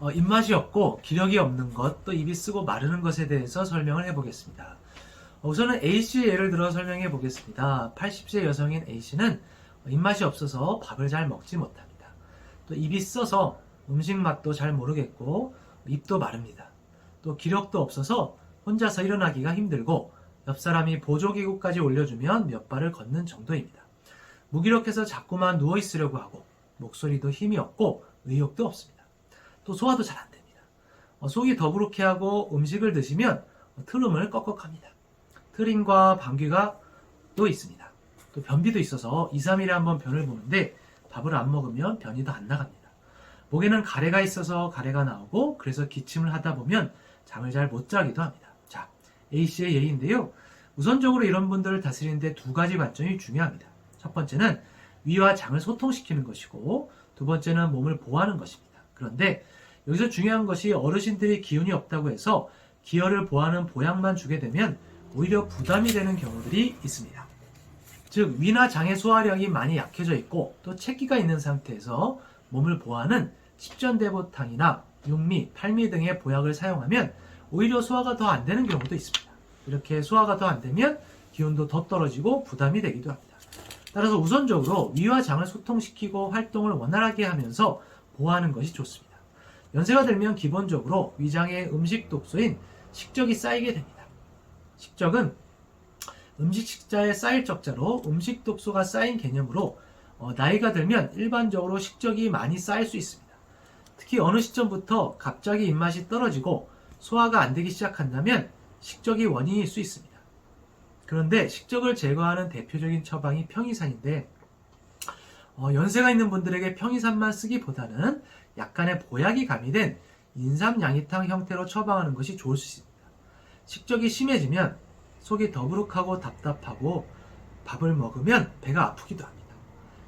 어, 입맛이 없고 기력이 없는 것, 또 입이 쓰고 마르는 것에 대해서 설명을 해보겠습니다. 어, 우선은 A씨의 예를 들어 설명해 보겠습니다. 80세 여성인 A씨는 입맛이 없어서 밥을 잘 먹지 못합니다. 또 입이 써서 음식 맛도 잘 모르겠고 입도 마릅니다. 또 기력도 없어서 혼자서 일어나기가 힘들고 옆 사람이 보조기구까지 올려주면 몇 발을 걷는 정도입니다. 무기력해서 자꾸만 누워 있으려고 하고 목소리도 힘이 없고 의욕도 없습니다. 또 소화도 잘 안 됩니다. 어, 속이 더부룩해하고 음식을 드시면 트름을 꺽꺽합니다. 트림과 방귀가 또 있습니다. 또 변비도 있어서 2, 3일에 한번 변을 보는데 밥을 안 먹으면 변이 더 안 나갑니다. 목에는 가래가 있어서 가래가 나오고 그래서 기침을 하다 보면 잠을 잘 못 자기도 합니다. 자, A씨의 예인데요. 우선적으로 이런 분들을 다스리는데 두 가지 관점이 중요합니다. 첫 번째는 위와 장을 소통시키는 것이고 두 번째는 몸을 보호하는 것입니다. 그런데 여기서 중요한 것이 어르신들이 기운이 없다고 해서 기혈을 보호하는 보약만 주게 되면 오히려 부담이 되는 경우들이 있습니다. 즉 위나 장의 소화력이 많이 약해져 있고 또 체기가 있는 상태에서 몸을 보호하는 십전대보탕이나 육미, 팔미 등의 보약을 사용하면 오히려 소화가 더 안 되는 경우도 있습니다. 이렇게 소화가 더 안 되면 기운도 더 떨어지고 부담이 되기도 합니다. 따라서 우선적으로 위와 장을 소통시키고 활동을 원활하게 하면서 보호하는 것이 좋습니다. 연세가 들면 기본적으로 위장에 음식 독소인 식적이 쌓이게 됩니다. 식적은 음식 식자에 쌓일 적자로 음식 독소가 쌓인 개념으로 어, 나이가 들면 일반적으로 식적이 많이 쌓일 수 있습니다. 특히 어느 시점부터 갑자기 입맛이 떨어지고 소화가 안 되기 시작한다면 식적이 원인일 수 있습니다. 그런데 식적을 제거하는 대표적인 처방이 평이산인데 어, 연세가 있는 분들에게 평이산만 쓰기보다는 약간의 보약이 가미된 인삼양이탕 형태로 처방하는 것이 좋을 수 있습니다. 식적이 심해지면 속이 더부룩하고 답답하고 밥을 먹으면 배가 아프기도 합니다.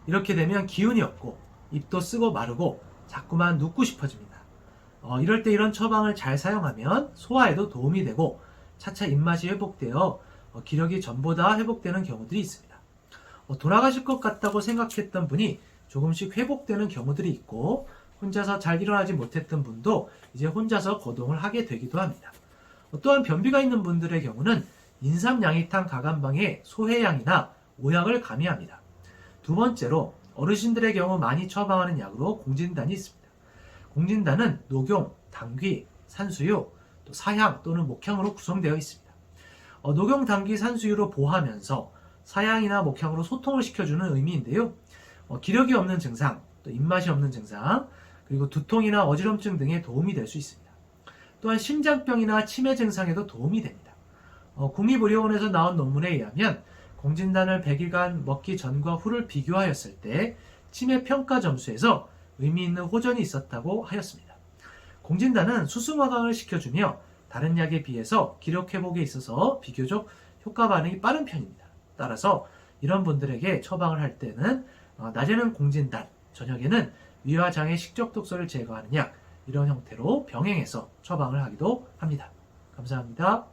이렇게 되면 기운이 없고 입도 쓰고 마르고 자꾸만 눕고 싶어집니다. 어, 이럴 때 이런 처방을 잘 사용하면 소화에도 도움이 되고 차차 입맛이 회복되어 어, 기력이 전보다 회복되는 경우들이 있습니다. 어, 돌아가실 것 같다고 생각했던 분이 조금씩 회복되는 경우들이 있고 혼자서 잘 일어나지 못했던 분도 이제 혼자서 거동을 하게 되기도 합니다. 어, 또한 변비가 있는 분들의 경우는 인삼양이탕 가감방에 소해양이나 오약을 가미합니다. 두 번째로 어르신들의 경우 많이 처방하는 약으로 공진단이 있습니다. 공진단은 녹용, 당귀, 산수유, 또 사향 또는 목향으로 구성되어 있습니다. 어, 녹용, 당귀, 산수유로 보하면서 사향이나 목향으로 소통을 시켜주는 의미인데요. 어, 기력이 없는 증상, 또 입맛이 없는 증상, 그리고 두통이나 어지럼증 등에 도움이 될 수 있습니다. 또한 심장병이나 치매 증상에도 도움이 됩니다. 어, 국립의료원에서 나온 논문에 의하면 공진단을 100일간 먹기 전과 후를 비교하였을 때 치매 평가 점수에서 의미 있는 호전이 있었다고 하였습니다. 공진단은 수승 화강을 시켜주며 다른 약에 비해서 기력 회복에 있어서 비교적 효과 반응이 빠른 편입니다. 따라서 이런 분들에게 처방을 할 때는 어, 낮에는 공진단, 저녁에는 위와 장의 식적 독소를 제거하는 약 이런 형태로 병행해서 처방을 하기도 합니다. 감사합니다.